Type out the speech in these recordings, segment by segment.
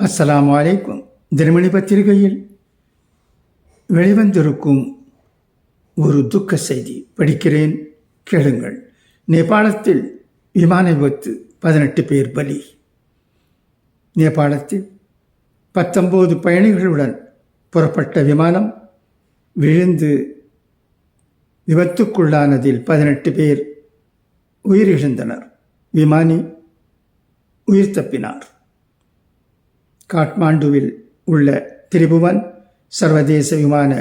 அஸ்லாம் அலைக்கும். தினமணி பத்திரிகையில் வெளிவந்திருக்கும் ஒரு துக்க செய்தி படிக்கிறேன் கேளுங்கள். நேபாளத்தில் விமான விபத்து பதினெட்டு பேர் பலி. நேபாளத்தில் பத்தொம்போது பயணிகளுடன் புறப்பட்ட விமானம் விழுந்து விபத்துக்குள்ளானதில் பதினெட்டு பேர் உயிரிழந்தனர். விமானி உயிர் தப்பினார். காட்மாண்டுவில் உள்ள திரிபுவன் சர்வதேச விமான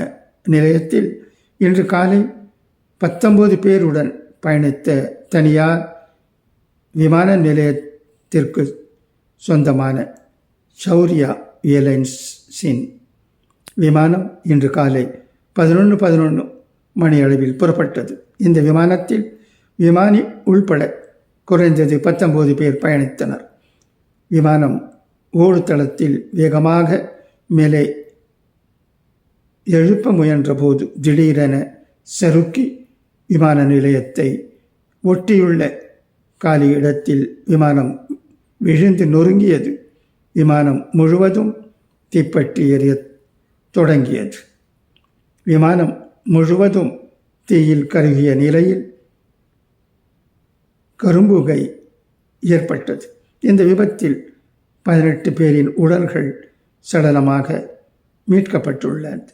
நிலையத்தில் இன்று காலை பத்தொன்பது பேருடன் பயணித்த தனியார் விமான நிலையத்திற்கு சொந்தமான சௌரியா ஏர்லைன்ஸின் விமானம் இன்று காலை பதினொன்று பதினொன்று மணி அளவில் புறப்பட்டது. இந்த விமானத்தில் விமானி உள்பட குறைந்தது பத்தொன்பது பேர் பயணித்தனர். விமானம் ஓடுதளத்தில் வேகமாக மேலே எழுப்ப முயன்றபோது திடீரென சறுக்கி விமான நிலையத்தை ஒட்டியுள்ள காலி இடத்தில் விமானம் விழுந்து நொறுங்கியது. விமானம் முழுவதும் தீப்பற்றி எரிய தொடங்கியது. விமானம் முழுவதும் தீயில் கருகிய நிலையில் கரும்புகை ஏற்பட்டது. இந்த விபத்தில் பதினெட்டு பேரின் உடல்கள் சடலமாக மீட்கப்பட்டுள்ளது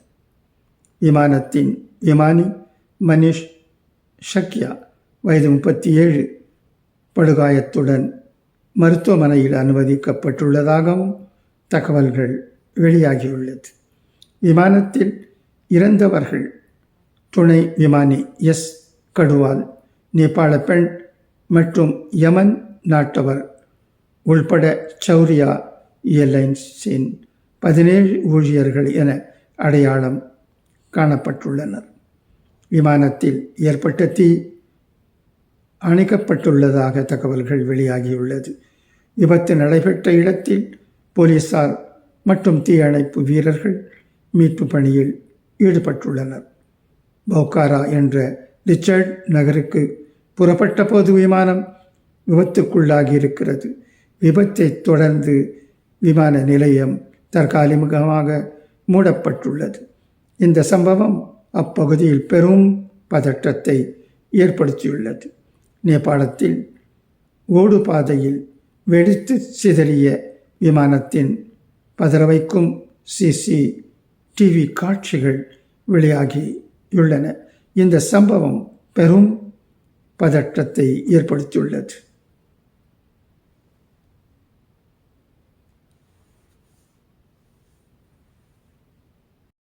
விமானத்தின் விமானி மனிஷ் ஷக்யா வயது முப்பத்தி ஏழு படுகாயத்துடன் மருத்துவமனையில் அனுமதிக்கப்பட்டுள்ளதாகவும் தகவல்கள் வெளியாகியுள்ளது. விமானத்தில் இறந்தவர்கள் துணை விமானி எஸ். கடுவால் நேபாள பெண் மற்றும் யமன் நாட்டவர் உள்பட சௌரியா ஏர்லைன்ஸின் பதினேழு ஊழியர்கள் என அடையாளம் காணப்பட்டுள்ளனர். விமானத்தில் ஏற்பட்ட தீ அணைக்கப்பட்டுள்ளதாக தகவல்கள் வெளியாகியுள்ளது. விபத்து நடைபெற்ற இடத்தில் போலீசார் மற்றும் தீயணைப்பு வீரர்கள் மீட்பு பணியில் ஈடுபட்டுள்ளனர். பௌகாரா என்ற ரிச்சர்ட் நகருக்கு புறப்பட்ட போது விமானம் விபத்துக்குள்ளாகி இருக்கிறது விபத்தை தொடர்ந்து விமான நிலையம் தற்காலிகமாக மூடப்பட்டுள்ளது. இந்த சம்பவம் அப்பகுதியில் பெரும் பதற்றத்தை ஏற்படுத்தியுள்ளது. நேபாளத்தில் ஓடு பாதையில் வெடித்து சிதறிய விமானத்தின் பதறவைக்கும் சிசி டிவி காட்சிகள் வெளியாகியுள்ளன. இந்த சம்பவம் பெரும் பதற்றத்தை ஏற்படுத்தியுள்ளது.